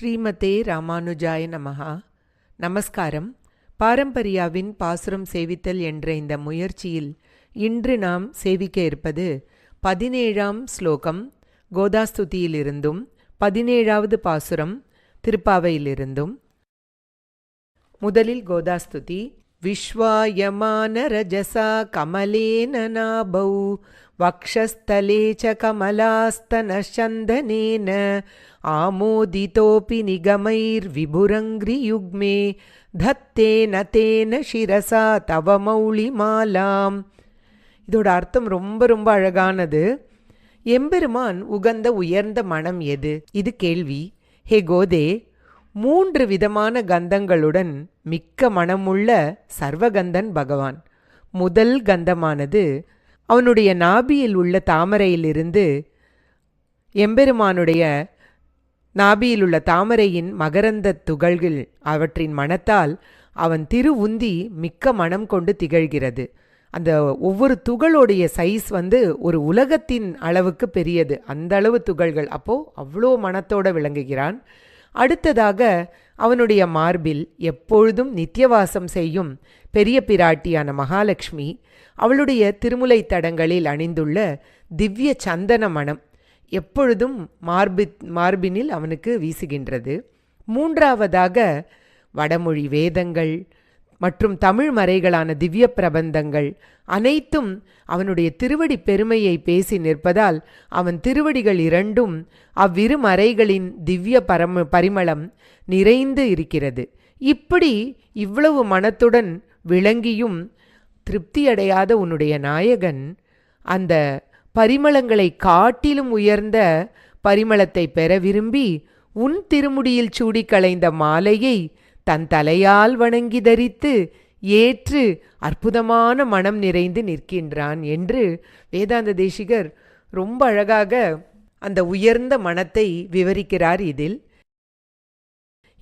ஸ்ரீமதே ராமானுஜாய நமஹா. நமஸ்காரம். பாரம்பரியாவின் பாசுரம் சேவித்தல் என்ற இந்த முயற்சியில் இன்று நாம் சேவிக்க இருப்பது பதினேழாம் ஸ்லோகம். கோதாஸ்துதியிலிருந்தும் பதினேழாவது பாசுரம் திருப்பாவையிலிருந்தும். முதலில் கோதாஸ்துதி விஸ்வாயமான ரஜசா கமலேன நாபௌ वक्षस्थले च कमलास्तनश्चन्दनेन आमोदितोऽपि निगमैर्विभुरङ्घ्रियुग्मे धत्तेन तेन शिरसा तव மௌளிமாலாம் இதோட அர்த்தம் ரொம்ப ரொம்ப அழகானது எம்பெருமான் உகந்த உயர்ந்த மனம் எது இது கேள்வி ஹே கோதே மூன்று விதமான கந்தங்களுடன் மிக்க மனமுள்ள சர்வகந்தன் பகவான். முதல் கந்தமானது அவனுடைய நாபியில் உள்ள தாமரையிலிருந்து எம்பெருமானுடைய நாபியில் உள்ள தாமரையின் மகரந்த துகள்கள் அவற்றின் மனத்தால் அவன் திரு உந்தி மிக்க மனம் கொண்டு திகழ்கிறது. அந்த ஒவ்வொரு துகளுடைய சைஸ் வந்து ஒரு உலகத்தின் அளவுக்கு பெரியது. அந்த அளவு துகள்கள். அப்போ அவ்வளோ மனத்தோடு விளங்குகிறான். அடுத்ததாக அவனுடைய மார்பில் எப்பொழுதும் நித்தியவாசம் செய்யும் பெரிய பிராட்டியான மகாலட்சுமி அவளுடைய திருமுலை தடங்களில் அணிந்துள்ள திவ்ய சந்தன மனம் எப்பொழுதும் மார்பி மார்பினில் அவனுக்கு வீசுகின்றது. மூன்றாவதாக வடமொழி வேதங்கள் மற்றும் தமிழ் மறைகளான திவ்ய பிரபந்தங்கள் அனைத்தும் அவனுடைய திருவடி பெருமையை பேசி நிற்பதால் அவன் திருவடிகள் இரண்டும் அவ்விரு மறைகளின் திவ்ய பரம பரிமளம் நிறைந்து இருக்கிறது. இப்படி இவ்வளவு மனத்துடன் விளங்கியும் திருப்தியடையாத உன்னுடைய நாயகன் அந்த பரிமளங்களை காட்டிலும் உயர்ந்த பரிமளத்தை பெற விரும்பி உன் திருமுடியில் சூடி களைந்த மாலையை தன் தலையால் வணங்கி தரித்து ஏற்று அற்புதமான மனம் நிறைந்து நிற்கின்றான் என்று வேதாந்த தேசிகர் ரொம்ப அழகாக அந்த உயர்ந்த மனத்தை விவரிக்கிறார் இதில்.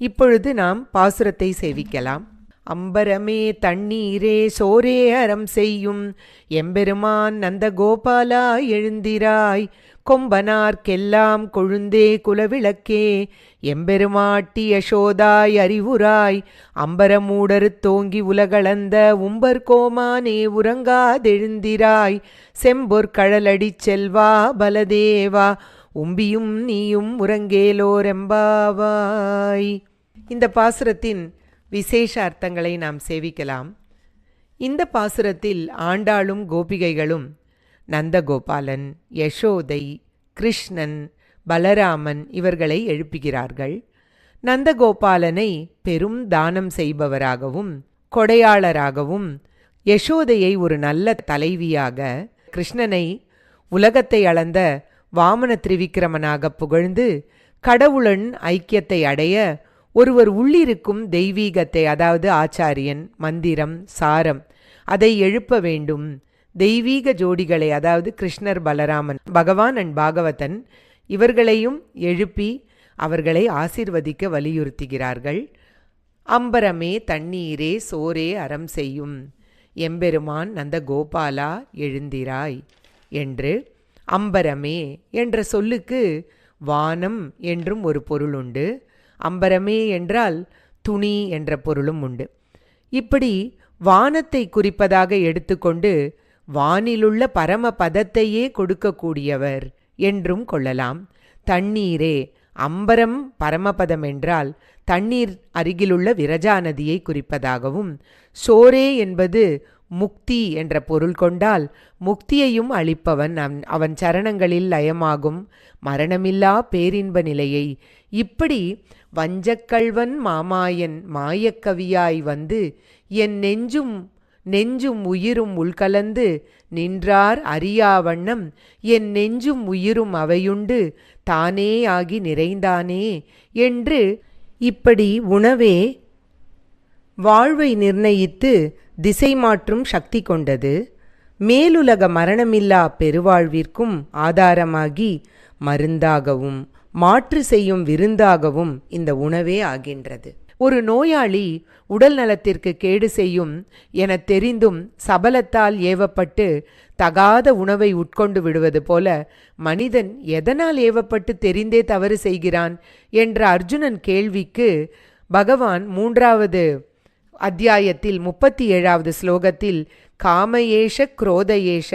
இப்பொழுது நாம் பாசுரத்தை சேவிக்கலாம். அம்பரமே தண்ணீரே சோரே அறம் செய்யும். எம்பெருமான் நந்த கோபாலா எழுந்திராய். கொம்பனார்க்கெல்லாம் கொழுந்தே குலவிளக்கே. எம்பெருமாட்டி யசோதாய் அறிவுராய். அம்பரமூடரு தோங்கி உலகளந்த உம்பர் கோமானே உறங்காதெழுந்திராய். செம்பொற் செல்வா பலதேவா. உம்பியும் நீயும் உறங்கேலோரெம்பாவாய். இந்த பாசுரத்தின் விசேஷ அர்த்தங்களை நாம் சேவிக்கலாம். இந்த பாசுரத்தில் ஆண்டாளும் கோபிகைகளும் நந்தகோபாலன் யசோதை கிருஷ்ணன் பலராமன் இவர்களை எழுப்புகிறார்கள். நந்தகோபாலனை பெரும் தானம் செய்பவராகவும் கொடையாளராகவும் யசோதையை ஒரு நல்ல தலைவியாக கிருஷ்ணனை உலகத்தை அளந்த வாமன திரிவிக்கிரமனாக புகழ்ந்து கடவுளன் ஐக்கியத்தை அடைய ஒருவர் உள்ளிருக்கும் தெய்வீகத்தை அதாவது ஆச்சாரியன் மந்திரம் சாரம் அதை எழுப்ப வேண்டும். தெய்வீக ஜோடிகளை அதாவது கிருஷ்ணர் பலராமன் பகவான் அண்ட் பாகவதன் இவர்களையும் எழுப்பி அவர்களை ஆசிர்வதிக்க வலியுறுத்துகிறார்கள். அம்பரமே தண்ணீரே சோரே அறம் செய்யும். எம்பெருமான் நந்த கோபாலா எழுந்திராய் என்று அம்பரமே என்ற சொல்லுக்கு வானம் என்றும் ஒரு பொருள் உண்டு. அம்பரமே என்றால் துணி என்ற பொருளும் உண்டு. இப்படி வானத்தை குறிப்பதாக எடுத்துக்கொண்டு வானிலுள்ள பரம பதத்தையே கொடுக்கக்கூடியவர் என்றும் கொள்ளலாம். தண்ணீரே அம்பரம் பரமபதம் என்றால் தண்ணீர் அருகிலுள்ள விரஜா நதியை குறிப்பதாகவும் சோரே என்பது முக்தி என்ற பொருள் கொண்டால் முக்தியையும் அளிப்பவன் அவன் சரணங்களில் லயமாகும். மரணமில்லா பேரின்ப நிலையை. இப்படி வஞ்சக்கல்வன் மாமாயன் மாயக்கவியாய் வந்து என் நெஞ்சும் நெஞ்சும் உயிரும் உள்கலந்து நின்றார் அறியாவண்ணம் என் நெஞ்சும் உயிரும் அவையுண்டு தானே ஆகி நிறைந்தானே என்று இப்படி உணவே வாழ்வை நிர்ணயித்து திசை மாற்றும் சக்தி கொண்டது. மேலுலக மரணமில்லா பெருவாழ்விற்கும் ஆதாரமாகி மருந்தாகவும் மாற்று செய்யும் விருந்தாகவும் இந்த உணவே ஆகின்றது. ஒரு நோயாளி உடல் நலத்திற்கு கேடு செய்யும் என தெரிந்தும் சபலத்தால் ஏவப்பட்டு தகாத உணவை உட்கொண்டு விடுவது போல மனிதன் எதனால் ஏவப்பட்டு தெரிந்தே தவறு செய்கிறான் என்ற அர்ஜுனன் கேள்விக்கு பகவான் மூன்றாவது அத்தியாயத்தில் முப்பத்தி ஏழாவது ஸ்லோகத்தில் காமயேஷ குரோதயேஷ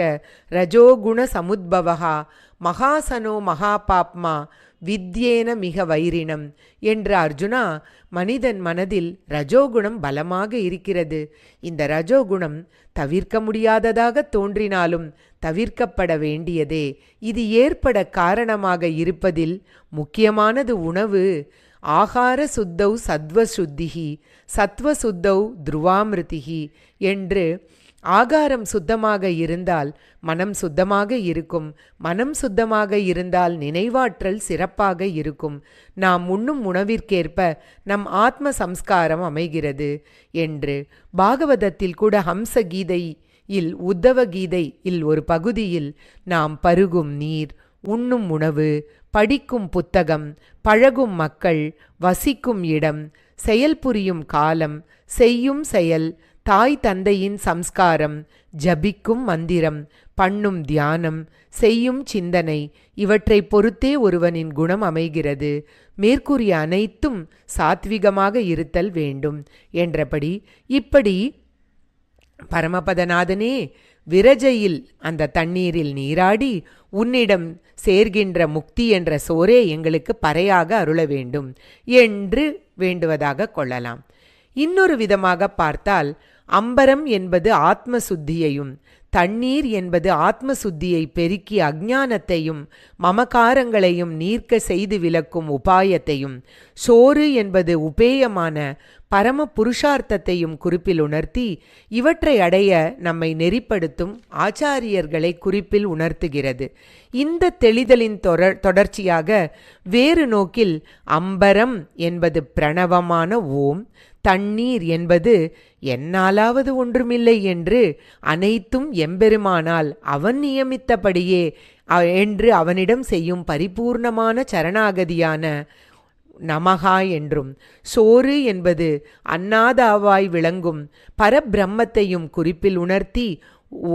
ரஜோகுண சமுத்பவகா மகாசனோ மகாபாப்மா வித்யேன மிக வைரினம் என்ற அர்ஜுனா மனிதன் மனதில் ரஜோகுணம் பலமாக இருக்கிறது. இந்த ரஜோகுணம் தவிர்க்க முடியாததாக தோன்றினாலும் தவிர்க்கப்பட வேண்டியதே. இது ஏற்பட காரணமாக இருப்பதில் முக்கியமானது உணவு. ஆகார சுத்தௌ சத்வசுத்திகி சத்வசுத்தௌ துருவாமிருதிகி என்று ஆகாரம் சுத்தமாக இருந்தால் மனம் சுத்தமாக இருக்கும். மனம் சுத்தமாக இருந்தால் நினைவாற்றல் சிறப்பாக இருக்கும். நாம் உண்ணும் உணவிற்கேற்ப நம் ஆத்ம சம்ஸ்காரம் அமைகிறது என்று பாகவதத்தில் கூட ஹம்ச கீதை இல் உத்தவ கீதை இல் ஒரு பகுதியில் நாம் பருகும் நீர் உண்ணும் உணவு படிக்கும் புத்தகம் பழகும் மக்கள் வசிக்கும் இடம் செயல்புரியும் காலம் செய்யும் செயல் தாய் தந்தையின் சம்ஸ்காரம் ஜபிக்கும் மந்திரம் பண்ணும் தியானம் செய்யும் சிந்தனை இவற்றை பொறுத்தே ஒருவனின் குணம் அமைகிறது. மேற்கூறிய அனைத்தும் சாத்விகமாக இருத்தல் வேண்டும் என்றபடி இப்படி பரமபதநாதனே விரஜையில் அந்த தண்ணீரில் நீராடி உன்னிடம் சேர்கின்ற முக்தி என்ற சோரே எங்களுக்கு பறையாக அருள வேண்டும் என்று வேண்டுவதாக கொள்ளலாம். இன்னொரு விதமாக பார்த்தால் அம்பரம் என்பது ஆத்ம சுத்தியையும் தண்ணீர் என்பது ஆத்ம சுத்தியை பெருக்கி அஜானத்தையும் மமகாரங்களையும் நீர்க்க செய்து விளக்கும் உபாயத்தையும் சோறு என்பது உபேயமான பரம புருஷார்த்தத்தையும் குறிப்பில் உணர்த்தி இவற்றை அடைய நம்மை நெறிப்படுத்தும் ஆச்சாரியர்களை குறிப்பில் உணர்த்துகிறது. இந்த தெளிதலின் தொடர் தொடர்ச்சியாக வேறு நோக்கில் அம்பரம் என்பது பிரணவமான ஓம் தண்ணீர் என்பது என்னாலாவது ஒன்றுமில்லை என்று அனைத்தும் எம்பெருமானால் அவன் நியமித்தபடியே என்று அவனிடம் செய்யும் பரிபூர்ணமான சரணாகதியான நமகா என்றும் சோறு என்பது அன்னாதாவாய் விளங்கும் பரபிரம்மத்தையும் குறிப்பில் உணர்த்தி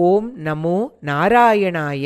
ஓம் நமோ நாராயணாய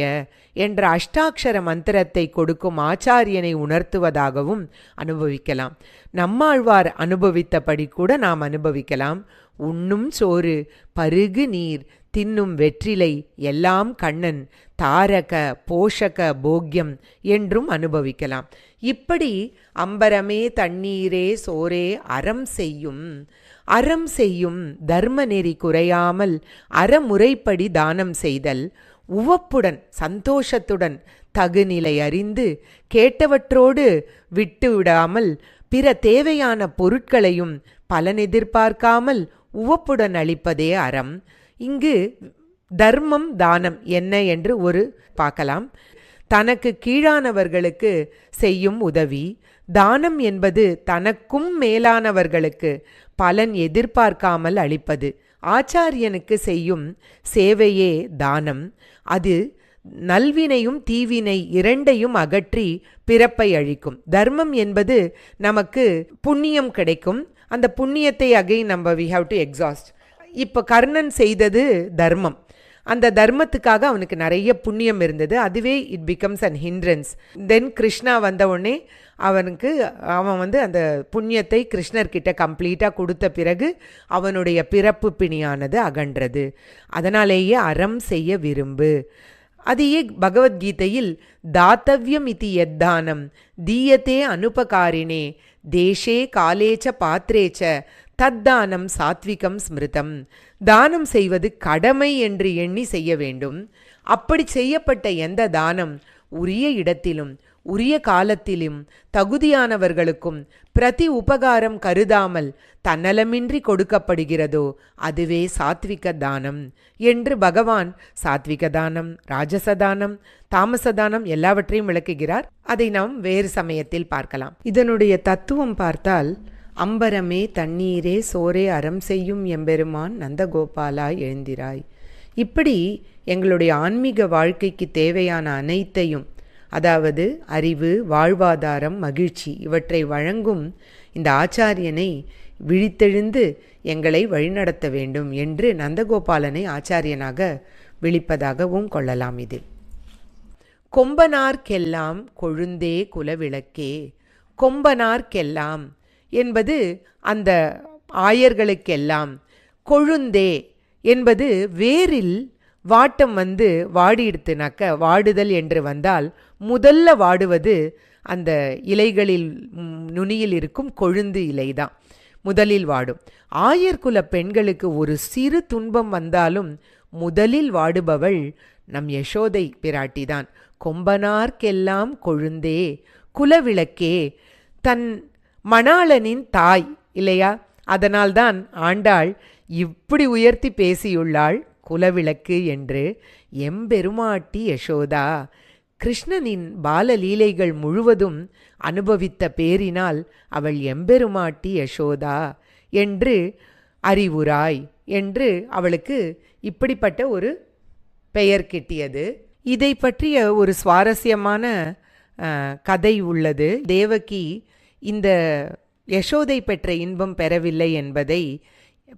என்ற அஷ்டாட்சர மந்திரத்தை கொடுக்கும் ஆச்சாரியனை உணர்த்துவதாகவும் அனுபவிக்கலாம். நம்மாழ்வார் அனுபவித்தபடி கூட நாம் அனுபவிக்கலாம். உண்ணும் சோறு பருகு நீர் தின்னும் வெற்றிலை எல்லாம் கண்ணன் தாரக போஷக போக்யம் என்றும் அனுபவிக்கலாம். இப்படி அம்பரமே தண்ணீரே சோரே அறம் செய்யும். அறம் செய்யும் தர்ம நெறி குறையாமல் அறமுறைப்படி தானம் செய்தல். உவப்புடன் சந்தோஷத்துடன் தகுநிலை அறிந்து கேட்டவற்றோடு விட்டு விடாமல் பிற தேவையான பொருட்களையும் பலன் எதிர்பார்க்காமல் உவப்புடன் அளிப்பதே அறம். இங்கு தர்மம் தானம் என்ன என்று ஒரு பார்க்கலாம். தனக்கு கீழானவர்களுக்கு செய்யும் உதவி. தானம் என்பது தனக்கும் மேலானவர்களுக்கு பலன் எதிர்பார்க்காமல் அளிப்பது. ஆச்சாரியனுக்கு செய்யும் சேவையே தானம். அது நல்வினையும் தீவினை இரண்டையும் அகற்றி பிறப்பை அழிக்கும். தர்மம் என்பது நமக்கு புண்ணியம் கிடைக்கும். அந்த புண்ணியத்தை அகைன் நம்ம வி ஹாவ் டு எக்ஸாஸ்ட் இப்போ கர்ணன் செய்தது தர்மம். அந்த தர்மத்துக்காக அவனுக்கு நிறைய புண்ணியம் இருந்தது. அதுவே it becomes an hindrance then Krishna வந்த உடனே அவனுக்கு அவன் வந்து அந்த புண்ணியத்தை கிருஷ்ணர்கிட்ட கம்ப்ளீட்டாக கொடுத்த பிறகு அவனுடைய பிறப்பு பிணியானது அகன்றது. அதனாலேயே அறம் செய்ய விரும்பு. அதையே பகவத்கீதையில் தாத்தவ்யம் இது எத்தானம் தீயத்தே அனுபகாரினே தேஷே காலேச்ச பாத்திரேச்ச தத்தானம் சாத்விகம் ஸ்மிருதம். தானம் செய்வது கடமை என்று எண்ணி செய்ய வேண்டும். அப்படி செய்யப்பட்ட எந்த தானம் உரிய இடத்திலும் உரிய காலத்திலும் தகுதியானவர்களுக்கும் பிரதி உபகாரம் கருதாமல் தன்னலமின்றி கொடுக்கப்படுகிறதோ அதுவே சாத்விக தானம் என்று பகவான் சாத்விக தானம் ராஜசதானம் தாமசதானம் எல்லாவற்றையும் விளக்குகிறார். அதை நாம் வேறு சமயத்தில் பார்க்கலாம். இதனுடைய தத்துவம் பார்த்தால் அம்பரமே தண்ணீரே சோரே அறம் செய்யும் எம்பெருமான் நந்தகோபாலா எழுந்திராய். இப்படி எங்களுடைய ஆன்மீக வாழ்க்கைக்கு தேவையான அனைத்தையும் அதாவது அறிவு வாழ்வாதாரம் மகிழ்ச்சி இவற்றை வழங்கும் இந்த ஆச்சாரியனை விழித்தெழுந்து எங்களை வழிநடத்த வேண்டும் என்று நந்தகோபாலனை ஆச்சாரியனாக விழிப்பதாகவும் கொள்ளலாம் இதில் கொம்பனார்க்கெல்லாம் கொழுந்தே குலவிளக்கே கொம்பனார்க்கெல்லாம் என்பது அந்த ஆயர்களுக்கெல்லாம் கொழுந்தே என்பது வேரில் வாட்டம் வந்து வாடிடுத்துனாக்க வாடுதல் என்று வந்தால் முதல்ல வாடுவது அந்த இலைகளில் நுனியில் இருக்கும் கொழுந்து இலை தான் முதலில் வாடும். ஆயர்குல பெண்களுக்கு ஒரு சிறு துன்பம் வந்தாலும் முதலில் வாடுபவள் நம் யசோதை பிராட்டிதான். கொம்பனார்க்கெல்லாம் கொழுந்தே குலவிளக்கே தன் மணாளனின் தாய் இல்லையா? அதனால்தான் ஆண்டாள் இப்படி உயர்த்தி பேசியுள்ளாள். குலவிளக்கு என்று எம்பெருமாட்டி யசோதா. கிருஷ்ணனின் பாலலீலைகள் முழுவதும் அனுபவித்த பேரினால் அவள் எம்பெருமாட்டி யசோதா என்று அறிவுராய் என்று அவளுக்கு இப்படிப்பட்ட ஒரு பெயர் கிட்டியது. இதை பற்றிய ஒரு சுவாரஸ்யமான கதை உள்ளது. தேவகி இந்த யசோதை பெற்ற இன்பம் பெறவில்லை என்பதை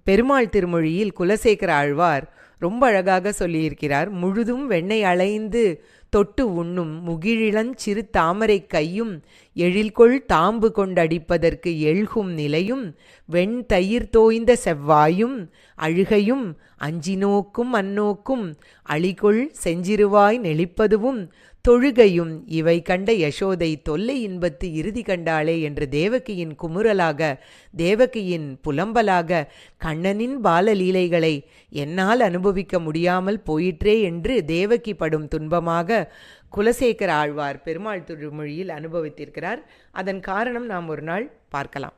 பெருமாள் திருமொழியில் குலசேகர ஆழ்வார் ரொம்ப அழகாக சொல்லியிருக்கிறார். முழுதும் வெண்ணெய் அலைந்து தொட்டு உண்ணும் முகிழிளஞ் சிறு தாமரை கையும் எழில்கொள் தாம்பு கொண்டடிப்பதற்கு எழுகும் நிலையும் வெண் தயிர் தோய்ந்த செவ்வாயும் அழுகையும் அஞ்சி நோக்கும் அந்நோக்கும் அழிகொள் செஞ்சிருவாய் நெளிப்பதுவும் தொழுகையும் இவை கண்ட யசோதை தொல்லை இன்பத்து இறுதி கண்டாளே என்று தேவகியின் குமுறலாக தேவகியின் புலம்பலாக கண்ணனின் பாலலீலைகளை என்னால் அனுபவிக்க முடியாமல் போயிற்றே என்று தேவகி படும் துன்பமாக குலசேகர ஆழ்வார் பெருமாள் திருமொழியில் அனுபவித்திருக்கிறார். அதன் காரணம் நாம் ஒரு நாள் பார்க்கலாம்.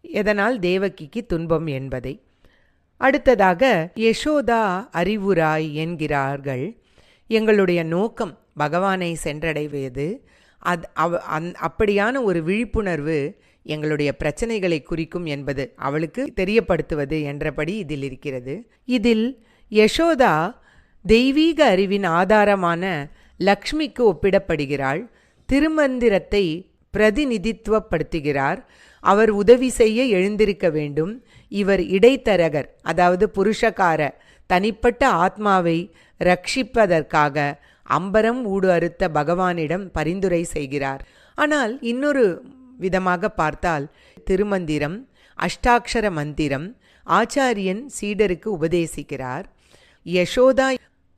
எதனால் தேவகிக்கு துன்பம் என்பதை. அடுத்ததாக யசோதா அறிவுராய் என்கிறார்கள். எங்களுடைய நோக்கம் பகவானை சென்றடைவது அது அவ அந் அப்படியான ஒரு விழிப்புணர்வு எங்களுடைய பிரச்சனைகளை குறிக்கும் என்பது அவளுக்கு தெரியப்படுத்துவது என்றபடி இதில் இருக்கிறது. இதில் யசோதா தெய்வீக அறிவின் ஆதாரமான லக்ஷ்மிக்கு ஒப்பிடப்படுகிறாள். திருமந்திரத்தை பிரதிநிதித்துவப்படுத்துகிறார். அவர் உதவி செய்ய எழுந்திருக்க வேண்டும். இவர் இடைத்தரகர் அதாவது புருஷக்கார தனிப்பட்ட ஆத்மாவை ரட்சிப்பதற்காக அம்பரம் ஊடு அறுத்த பகவானிடம் பரிந்துரை செய்கிறார். ஆனால் இன்னொரு விதமாக பார்த்தால் திருமந்திரம் அஷ்டாட்சர மந்திரம் ஆச்சாரியன் சீடருக்கு உபதேசிக்கிறார். யசோதா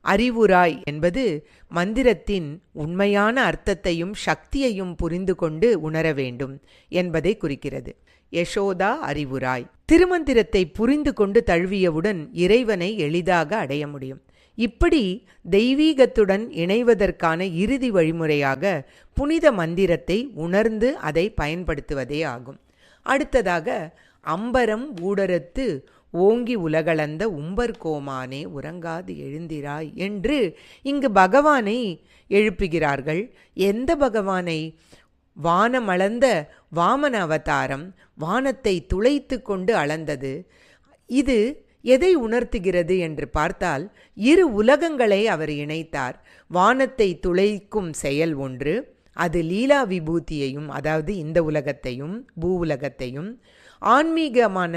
அறிவுராய் என்பது மந்திரத்தின் உண்மையான அர்த்தத்தையும் சக்தியையும் புரிந்து கொண்டு உணர வேண்டும் என்பதை குறிக்கிறது. யசோதா அறிவுராய். திருமந்திரத்தை புரிந்து கொண்டு தழுவியவுடன் இறைவனை எளிதாக அடைய முடியும். இப்படி தெய்வீகத்துடன் இணைவதற்கான இறுதி வழிமுறையாக புனித மந்திரத்தை உணர்ந்து அதை பயன்படுத்துவதே ஆகும். அடுத்ததாக அம்பரம் ஊடரத்து ஓங்கி உலகளந்த உம்பர் கோமானே உறங்காது எழுந்திராய் என்று இங்கு பகவானை எழுப்புகிறார்கள். எந்த பகவானை? வானமளந்த வாமன அவதாரம் வானத்தை துளைத்து கொண்டு அளந்தது. இது எதை உணர்த்துகிறது என்று பார்த்தால் இரு உலகங்களை அவர் இணைத்தார். வானத்தை துளைக்கும் செயல் ஒன்று அது லீலா விபூதியையும் அதாவது இந்த உலகத்தையும் பூ உலகத்தையும் ஆன்மீகமான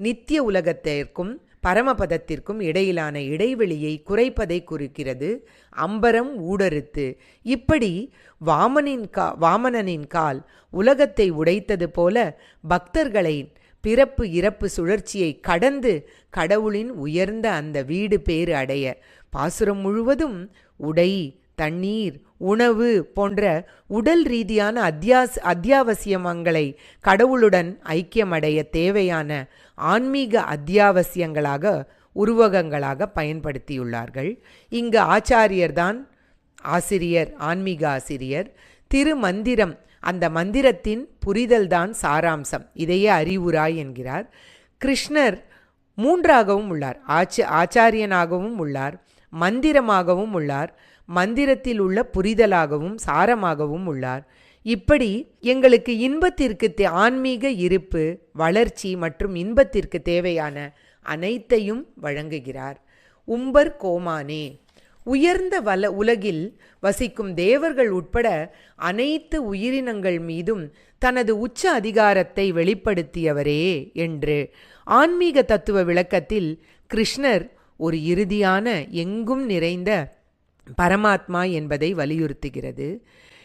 நித்திய உலகத்திற்கும் பரமபதத்திற்கும் இடையிலான இடைவெளியை குறைப்பதை குறிக்கிறது. அம்பரம் ஊடறுத்து இப்படி வாமனின் கா வாமனனின் கால் உலகத்தை உடைத்தது போல பக்தர்களை பிறப்பு இறப்பு சுழற்சியை கடந்து கடவுளின் உயர்ந்த அந்த வீடு பேறு அடைய பாசுரம் முழுவதும் உடை தண்ணீர் உணவு போன்ற உடல் ரீதியான அத்தியாஸ் அத்தியாவசியமங்களை கடவுளுடன் ஐக்கியமடைய தேவையான ஆன்மீக அத்தியாவசியங்களாக உருவகங்களாக பயன்படுத்தியுள்ளார்கள். இங்கு ஆச்சாரியர்தான் ஆசிரியர் ஆன்மீக ஆசிரியர். திருமந்திரம் அந்த மந்திரத்தின் புரிதல்தான் சாராம்சம். இதையே அறிவுராய் என்கிறார். கிருஷ்ணர் மூன்றாகவும் உள்ளார். ஆச்சி ஆச்சாரியனாகவும் உள்ளார். மந்திரமாகவும் உள்ளார். மந்திரத்தில் உள்ள புரிதலாகவும் சாரமாகவும் உள்ளார். இப்படி எங்களுக்கு இன்பத்திற்கு ஆன்மீக இருப்பு வளர்ச்சி மற்றும் இன்பத்திற்கு தேவையான அனைத்தையும் வழங்குகிறார். உம்பர் கோமானே! உயர்ந்த வல உலகில் வசிக்கும் தேவர்கள் உட்பட அனைத்து உயிரினங்கள் மீதும் தனது உச்ச அதிகாரத்தை வெளிப்படுத்தியவரே என்று ஆன்மீக தத்துவ விளக்கத்தில் கிருஷ்ணர் ஒரு இறுதியான எங்கும் நிறைந்த பரமாத்மா என்பதை வலியுறுத்துகிறது.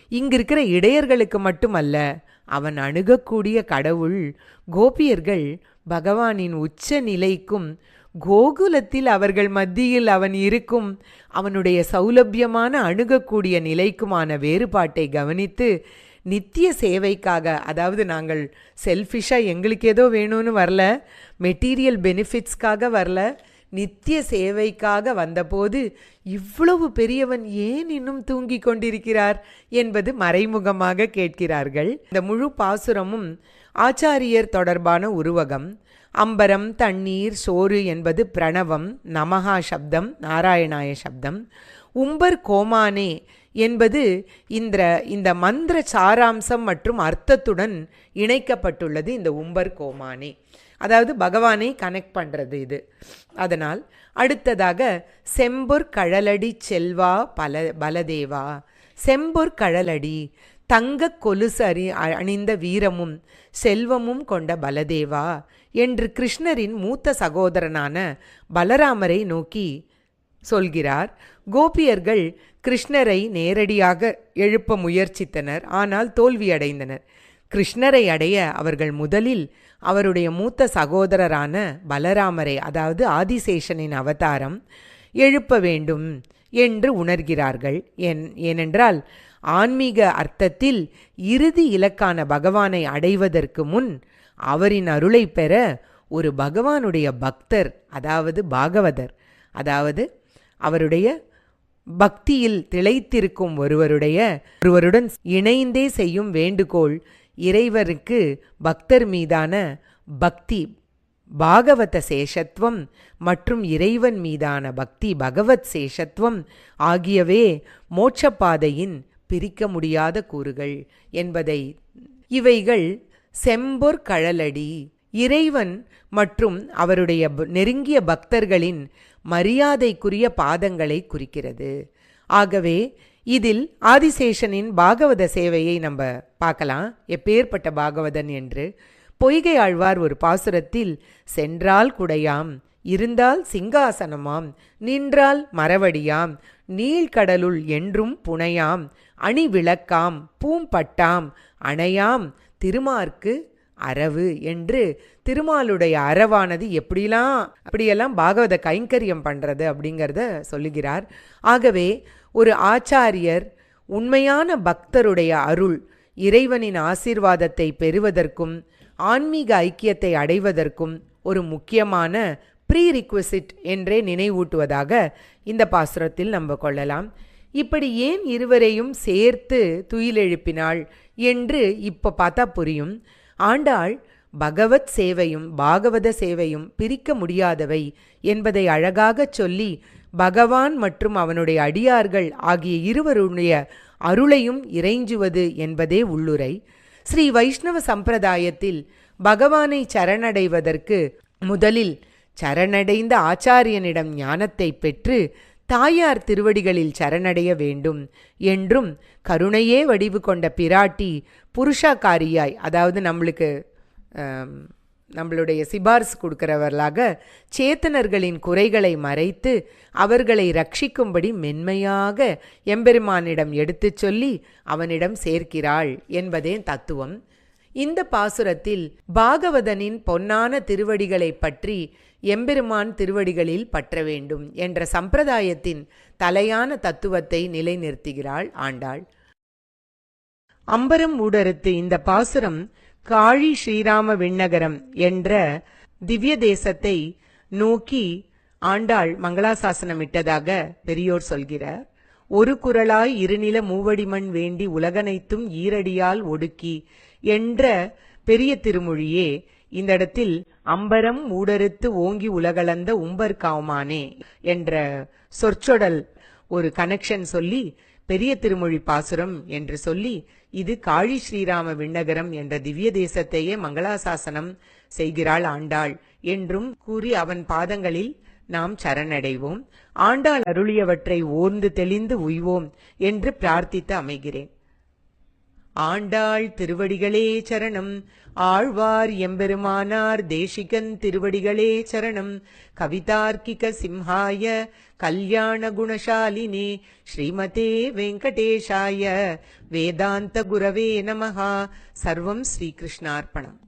இங்கிருக்கிற இடையர்களுக்கு மட்டுமல்ல அவன் அணுகக்கூடிய கடவுள் கோபியர்கள் பகவானின் உச்ச நிலைக்கும் கோகுலத்தில் அவர்கள் மத்தியில் அவன் இருக்கும் அவனுடைய சௌலபியமான அணுகக்கூடிய நிலைக்குமான வேறுபாட்டை கவனித்து நித்திய சேவைக்காக அதாவது நாங்கள் செல்ஃபிஷாக எங்களுக்கு ஏதோ வேணும்னு வரல மெட்டீரியல் பெனிஃபிட்ஸ்க்காக வரல நித்திய சேவைக்காக வந்தபோது இவ்வளவு பெரியவன் ஏன் இன்னும் தூங்கிக் கொண்டிருக்கிறார் என்பது மறைமுகமாக கேட்கிறார்கள். இந்த முழு பாசுரமும் ஆச்சாரியர் தொடர்பான உருவகம். அம்பரம் தண்ணீர் சோறு என்பது பிரணவம் நமகா சப்தம் நாராயணாய சப்தம். உம்பர் கோமானே என்பது இந்த இந்த மந்திர சாராம்சம் மற்றும் அர்த்தத்துடன் இணைக்கப்பட்டுள்ளது இந்த உம்பர் கோமானே. அதாவது பகவானை கனெக்ட் பண்ணுறது இது. அதனால் அடுத்ததாக செம்பொற் கழலடி செல்வா பல பலதேவா. செம்பொற் கழலடி தங்க கொலுசு அறி அணிந்த வீரமும் செல்வமும் கொண்ட பலதேவா என்று கிருஷ்ணரின் மூத்த சகோதரனான பலராமரை நோக்கி சொல்கிறார். கோபியர்கள் கிருஷ்ணரை நேரடியாக எழுப்ப முயற்சித்தனர் ஆனால் தோல்வியடைந்தனர். கிருஷ்ணரை அடைய அவர்கள் முதலில் அவருடைய மூத்த சகோதரரான பலராமரை அதாவது ஆதிசேஷனின் அவதாரம் எழுப்ப வேண்டும் என்று உணர்கிறார்கள். என் ஏனென்றால் ஆன்மீக அர்த்தத்தில் இறுதி இலக்கான பகவானை அடைவதற்கு முன் அவரின் அருளை பெற ஒரு பகவானுடைய பக்தர் அதாவது பாகவதர் அதாவது அவருடைய பக்தியில் திளைத்திருக்கும் ஒருவருடைய ஒருவருடன் இணைந்தே செய்யும் வேண்டுகோள் இறைவருக்கு பக்தர் மீதான பக்தி பாகவத சேஷத்துவம் மற்றும் இறைவன் மீதான பக்தி பகவத் சேஷத்துவம் ஆகியவே மோட்சப்பாதையின் பிரிக்க முடியாத கூறுகள் என்பதை. இவைகள் செம்பொற் கழலடி இறைவன் மற்றும் அவருடைய நெருங்கிய பக்தர்களின் மரியாதைக்குரிய பாதங்களை குறிக்கிறது. ஆகவே இதில் ஆதிசேஷனின் பாகவத சேவையை நம்ம பார்க்கலாம். எப்பேற்பட்ட பாகவதன் என்று. பொய்கை ஆழ்வார் ஒரு பாசுரத்தில் சென்றால் குடையாம் இருந்தால் சிங்காசனமாம் நின்றால் மரவடியாம் நீழ்கடலுள் என்றும் புனையாம் அணி விளக்காம் பூம்பட்டாம் அணையாம் திருமார்க்கு அரவு என்று திருமாலுடைய அறவானது எப்படிலாம் அப்படியெல்லாம் பாகவத கைங்கரியம் பண்ணுறது அப்படிங்கிறத சொல்லுகிறார். ஆகவே ஒரு ஆச்சாரியர் உண்மையான பக்தருடைய அருள் இறைவனின் ஆசீர்வாதத்தை பெறுவதற்கும் ஆன்மீக ஐக்கியத்தை அடைவதற்கும் ஒரு முக்கியமான ப்ரீ ரிக்வசிட் என்றே நினைவூட்டுவதாக இந்த பாசுரத்தில் நம்ப கொள்ளலாம். இப்படி ஏன் இருவரையும் சேர்த்து துயிலெழுப்பினாள் என்று இப்போ பார்த்தா புரியும். ஆண்டாள் பகவத் சேவையும் பாகவத சேவையும் பிரிக்க முடியாதவை என்பதை அழகாகச் சொல்லி பகவான் மற்றும் அவனுடைய அடியார்கள் ஆகிய இருவருடைய அருளையும் இறைஞ்சுவது என்பதே உள்ளுரை. ஸ்ரீ வைஷ்ணவ சம்பிரதாயத்தில் பகவானை சரணடைவதற்கு முதலில் சரணடைந்த ஆச்சாரியனிடம் ஞானத்தை பெற்று தாயார் திருவடிகளில் சரணடைய வேண்டும் என்றும் கருணையே வடிவு கொண்ட பிராட்டி புருஷாக்காரியாய் அதாவது நம்மளுக்கு நம்மளுடைய சிபார்சு கொடுக்கிறவர்களாக சேத்தனர்களின் குறைகளை மறைத்து அவர்களை ரட்சிக்கும்படி மென்மையாக எம்பெருமானிடம் எடுத்துச் சொல்லி அவனிடம் சேர்க்கிறாள் என்பதே தத்துவம். இந்த பாசுரத்தில் பாகவதனின் பொன்னான திருவடிகளை பற்றி எம்பெருமான் திருவடிகளில் பற்ற வேண்டும் என்ற சம்பிரதாயத்தின் தலையான தத்துவத்தை நிலைநிறுத்துகிறாள் ஆண்டாள். அம்பரம் ஊடறுத்து இந்த பாசுரம் காழி ஸ்ரீராம விண்ணகரம் என்ற திவ்ய தேசத்தை நோக்கி ஆண்டாள் மங்களாசாசனமிட்டதாக பெரியோர் சொல்கிறார். ஒரு குரலாய் இருநில மூவடிமண் வேண்டி உலகனைத்தும் ஈரடியால் ஒடுக்கி என்ற பெரிய திருமொழியே இந்த இடத்தில் அம்பரம் ஊடறுத்து ஓங்கி உலகளந்த உம்பர் காவுமானே என்ற சொற்சொடல் ஒரு கனெக்ஷன் சொல்லி பெரிய திருமொழி பாசுரம் என்று சொல்லி இது காழி ஸ்ரீராம விண்ணகரம் என்ற திவ்ய தேசத்தையே மங்களாசாசனம் செய்கிறாள் ஆண்டாள் என்றும் கூறி அவன் பாதங்களில் நாம் சரணடைவோம். ஆண்டாள் அருளியவற்றை ஓர்ந்து தெளிந்து உய்வோம் என்று பிரார்த்தித்து அமைகிறேன். ஆண்டாள் திருவடிகளே சரணம். ஆழ்வார் எம்பெருமானார் தேசிகன் திருவடிகளே சரணம். கவிதார்க்கிக சிம்ஹாய கல்யாண குணசாலினே ஸ்ரீமதே வெங்கடேஷாய. வேதாந்த குரவே நமஹா. சர்வம் ஸ்ரீகிருஷ்ணார்ப்பணம்